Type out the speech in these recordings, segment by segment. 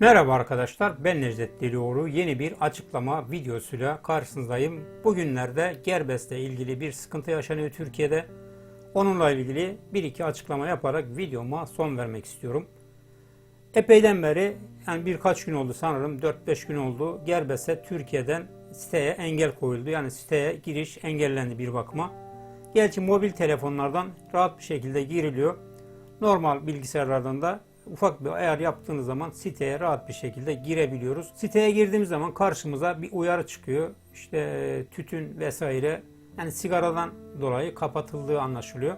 Merhaba arkadaşlar ben Necdet Delioğlu yeni bir açıklama videosuyla karşınızdayım. Bugünlerde Gerbest'le ilgili bir sıkıntı yaşanıyor Türkiye'de. Onunla ilgili bir iki açıklama yaparak videoma son vermek istiyorum. Epeyden beri yani birkaç gün oldu sanırım 4-5 gün oldu Gerbest'e Türkiye'den siteye engel koyuldu. Yani siteye giriş engellendi bir bakıma. Gerçi mobil telefonlardan rahat bir şekilde giriliyor. Normal bilgisayarlardan da ufak bir ayar yaptığınız zaman siteye rahat bir şekilde girebiliyoruz. Siteye girdiğimiz zaman karşımıza bir uyarı çıkıyor. İşte tütün vesaire yani sigaradan dolayı kapatıldığı anlaşılıyor.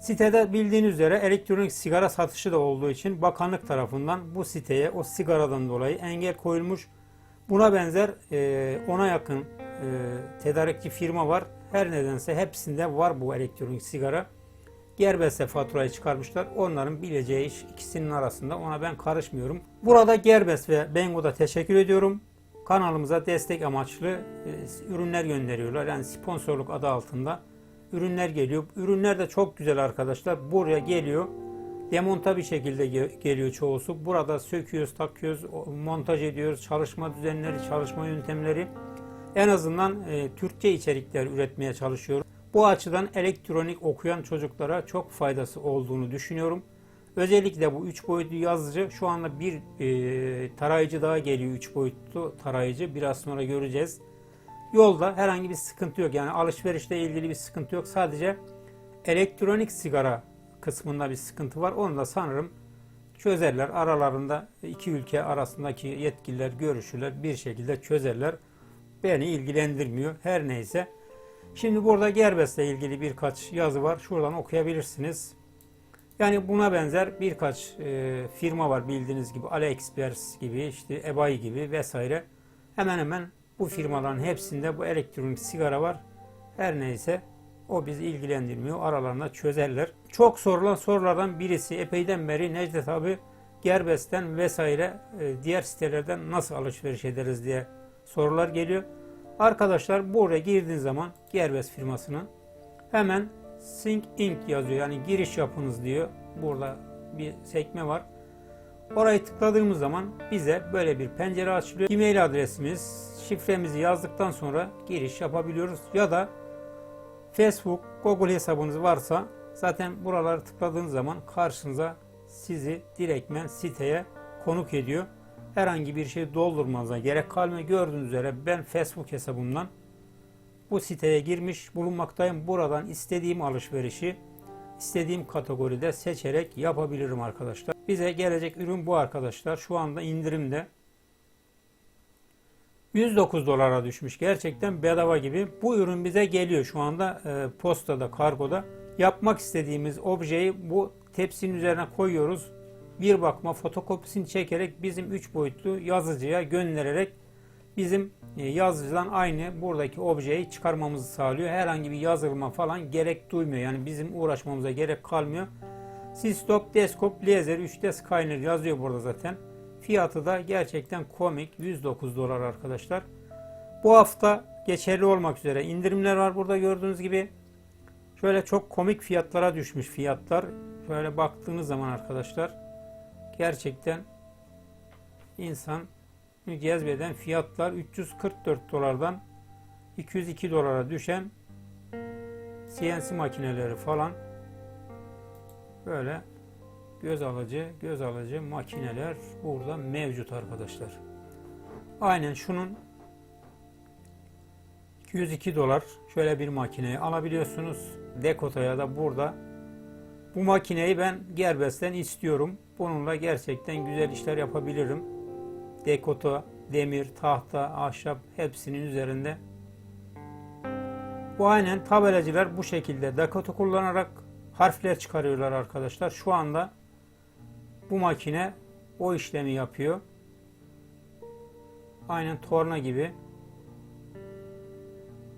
Sitede bildiğiniz üzere elektronik sigara satışı da olduğu için bakanlık tarafından bu siteye o sigaradan dolayı engel koyulmuş. Buna benzer e, ona yakın e, tedarikçi firma var. Her nedense hepsinde var bu elektronik sigara. Gerbest'e faturayı çıkarmışlar. Onların bileceği iş ikisinin arasında. Ona ben karışmıyorum. Burada Gerbest ve Bengo'da teşekkür ediyorum. Kanalımıza destek amaçlı e, ürünler gönderiyorlar. Yani sponsorluk adı altında ürünler geliyor. Ürünler de çok güzel arkadaşlar. Buraya geliyor. Demonta bir şekilde ge- geliyor çoğusu. Burada söküyoruz, takıyoruz, montaj ediyoruz. Çalışma düzenleri, çalışma yöntemleri. En azından e, Türkçe içerikler üretmeye çalışıyoruz. Bu açıdan elektronik okuyan çocuklara çok faydası olduğunu düşünüyorum. Özellikle bu 3 boyutlu yazıcı şu anda bir e, tarayıcı daha geliyor 3 boyutlu tarayıcı. Biraz sonra göreceğiz. Yolda herhangi bir sıkıntı yok. Yani alışverişle ilgili bir sıkıntı yok. Sadece elektronik sigara kısmında bir sıkıntı var. Onu da sanırım çözerler. Aralarında iki ülke arasındaki yetkililer görüşürler bir şekilde çözerler. Beni ilgilendirmiyor. Her neyse. Şimdi burada Gerbest'le ilgili birkaç yazı var. Şuradan okuyabilirsiniz. Yani buna benzer birkaç e, firma var bildiğiniz gibi AliExpress gibi işte eBay gibi vesaire. Hemen hemen bu firmaların hepsinde bu elektronik sigara var. Her neyse o bizi ilgilendirmiyor. Aralarında çözerler. Çok sorulan sorulardan birisi epeyden beri Necdet abi Gerbest'ten vesaire e, diğer sitelerden nasıl alışveriş ederiz diye sorular geliyor. Arkadaşlar buraya girdiğiniz zaman Gerbest firmasının hemen Sync Inc yazıyor. Yani giriş yapınız diyor. Burada bir sekme var. Orayı tıkladığımız zaman bize böyle bir pencere açılıyor. E-mail adresimiz, şifremizi yazdıktan sonra giriş yapabiliyoruz. Ya da Facebook, Google hesabınız varsa zaten buraları tıkladığınız zaman karşınıza sizi direktmen siteye konuk ediyor herhangi bir şey doldurmanıza gerek kalmıyor. Gördüğünüz üzere ben Facebook hesabımdan bu siteye girmiş bulunmaktayım. Buradan istediğim alışverişi istediğim kategoride seçerek yapabilirim arkadaşlar. Bize gelecek ürün bu arkadaşlar. Şu anda indirimde 109 dolara düşmüş. Gerçekten bedava gibi. Bu ürün bize geliyor şu anda e, postada, kargoda. Yapmak istediğimiz objeyi bu tepsinin üzerine koyuyoruz bir bakma fotokopisini çekerek bizim 3 boyutlu yazıcıya göndererek bizim e, yazıcıdan aynı buradaki objeyi çıkarmamızı sağlıyor. Herhangi bir yazılıma falan gerek duymuyor. Yani bizim uğraşmamıza gerek kalmıyor. Sistop Desktop Laser 3D Scanner yazıyor burada zaten. Fiyatı da gerçekten komik. 109 dolar arkadaşlar. Bu hafta geçerli olmak üzere indirimler var burada gördüğünüz gibi. Şöyle çok komik fiyatlara düşmüş fiyatlar. Şöyle baktığınız zaman arkadaşlar gerçekten insan cezbeden fiyatlar 344 dolardan 202 dolara düşen CNC makineleri falan böyle göz alıcı göz alıcı makineler burada mevcut arkadaşlar. Aynen şunun 202 dolar şöyle bir makineyi alabiliyorsunuz. Dekota'ya da burada bu makineyi ben Gerbest'ten istiyorum. Bununla gerçekten güzel işler yapabilirim. Dekota, demir, tahta, ahşap hepsinin üzerinde. Bu aynen tabelacılar bu şekilde dekota kullanarak harfler çıkarıyorlar arkadaşlar. Şu anda bu makine o işlemi yapıyor. Aynen torna gibi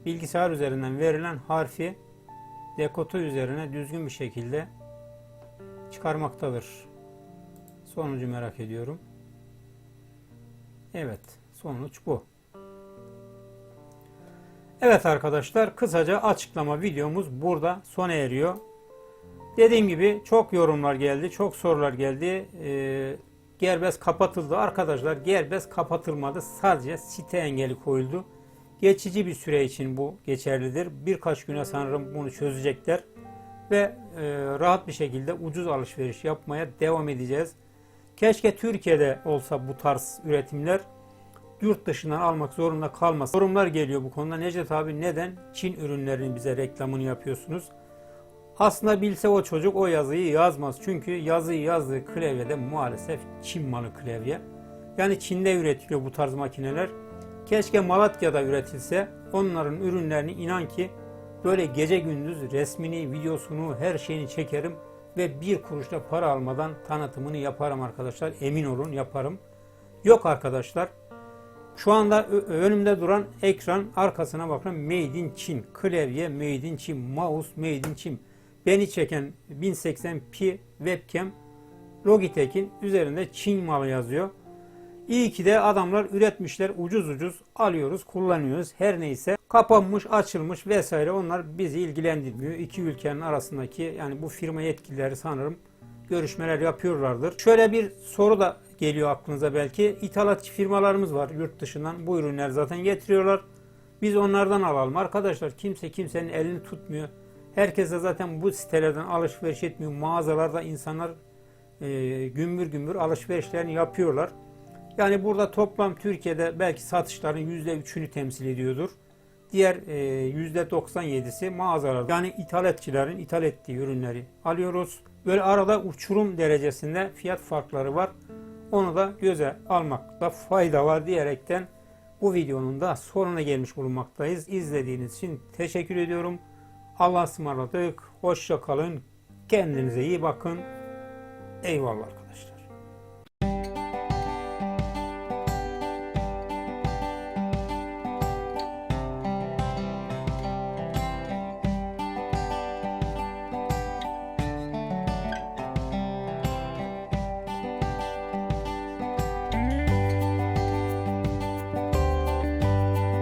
bilgisayar üzerinden verilen harfi dekota üzerine düzgün bir şekilde çıkarmaktadır. Sonucu merak ediyorum. Evet, sonuç bu. Evet arkadaşlar, kısaca açıklama videomuz burada sona eriyor. Dediğim gibi çok yorumlar geldi, çok sorular geldi. Ee, Gerbest kapatıldı. Arkadaşlar Gerbest kapatılmadı. Sadece site engeli koyuldu. Geçici bir süre için bu geçerlidir. Birkaç güne sanırım bunu çözecekler. Ve e, rahat bir şekilde ucuz alışveriş yapmaya devam edeceğiz. Keşke Türkiye'de olsa bu tarz üretimler yurt dışından almak zorunda kalmaz. Yorumlar geliyor bu konuda. Necdet abi neden Çin ürünlerinin bize reklamını yapıyorsunuz? Aslında bilse o çocuk o yazıyı yazmaz. Çünkü yazıyı yazdığı klavyede maalesef Çin malı klavye. Yani Çin'de üretiliyor bu tarz makineler. Keşke Malatya'da üretilse onların ürünlerini inan ki böyle gece gündüz resmini, videosunu, her şeyini çekerim ve bir kuruşla para almadan tanıtımını yaparım arkadaşlar. Emin olun yaparım. Yok arkadaşlar. Şu anda önümde duran ekran arkasına bakın Made in Çin. Klavye Made in Çin. Mouse Made in Çin. Beni çeken 1080p webcam Logitech'in üzerinde Çin malı yazıyor. İyi ki de adamlar üretmişler ucuz ucuz alıyoruz kullanıyoruz her neyse kapanmış açılmış vesaire onlar bizi ilgilendirmiyor. İki ülkenin arasındaki yani bu firma yetkilileri sanırım görüşmeler yapıyorlardır. Şöyle bir soru da geliyor aklınıza belki. İthalatçı firmalarımız var yurt dışından bu ürünler zaten getiriyorlar. Biz onlardan alalım. Arkadaşlar kimse kimsenin elini tutmuyor. Herkes de zaten bu sitelerden alışveriş etmiyor. Mağazalarda insanlar e, gümbür gümbür alışverişlerini yapıyorlar. Yani burada toplam Türkiye'de belki satışların %3'ünü temsil ediyordur. Diğer e, %97'si mağazalarda. Yani ithalatçıların ithal ettiği ürünleri alıyoruz. Böyle arada uçurum derecesinde fiyat farkları var. Onu da göze almakta fayda var diyerekten bu videonun da sonuna gelmiş bulunmaktayız. İzlediğiniz için teşekkür ediyorum. Allah'a ısmarladık. Hoşça kalın. Kendinize iyi bakın. Eyvallah.